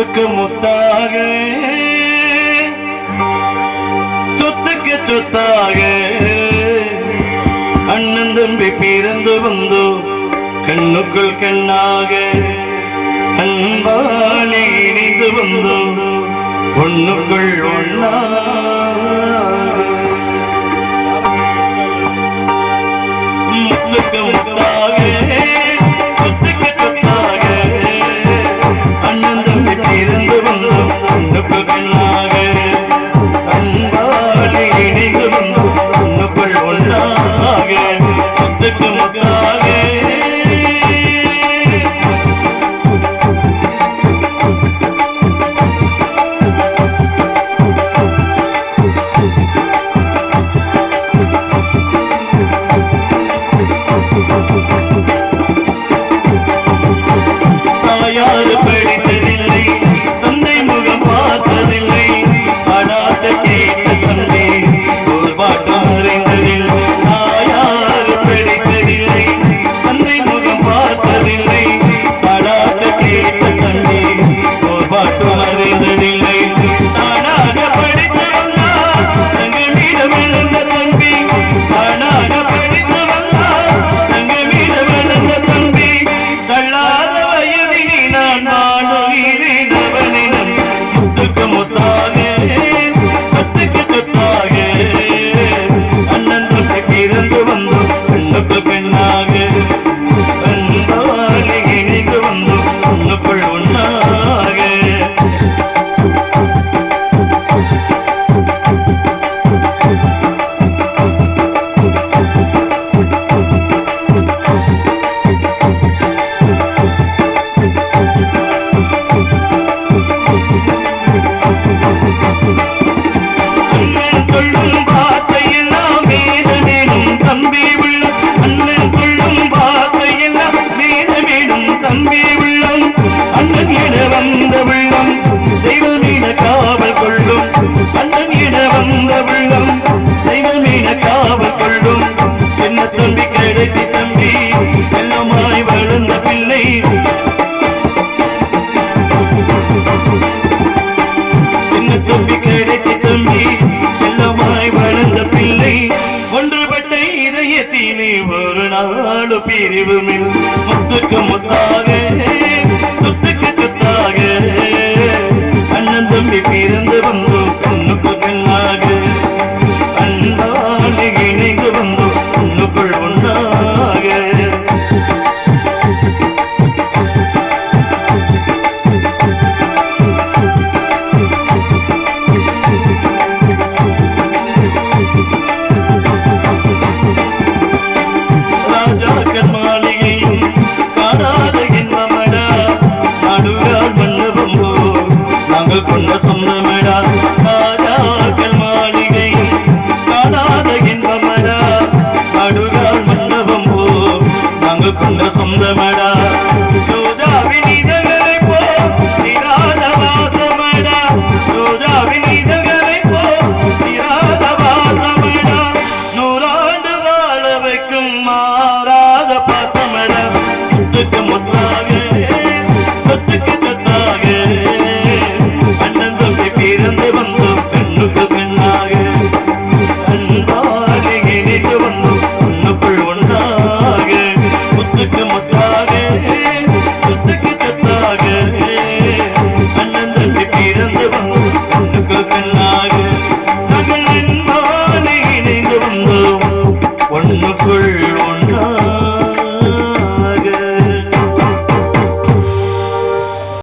முத்துக்கு முத்தாக. துத்துக்கு துத்தாக அண்ணன் தம்பி பிறந்து வந்தோ கண்ணுக்குள் கண்ணாக. அன்பாலே இணைந்து வந்தோ ஒண்ணுக்குள் ஒன்னா இதயத்திலே ஒரு நாள் பிரிவுமில் முத்துக்கு முத்தாக. குந்தமடா உமக்குள்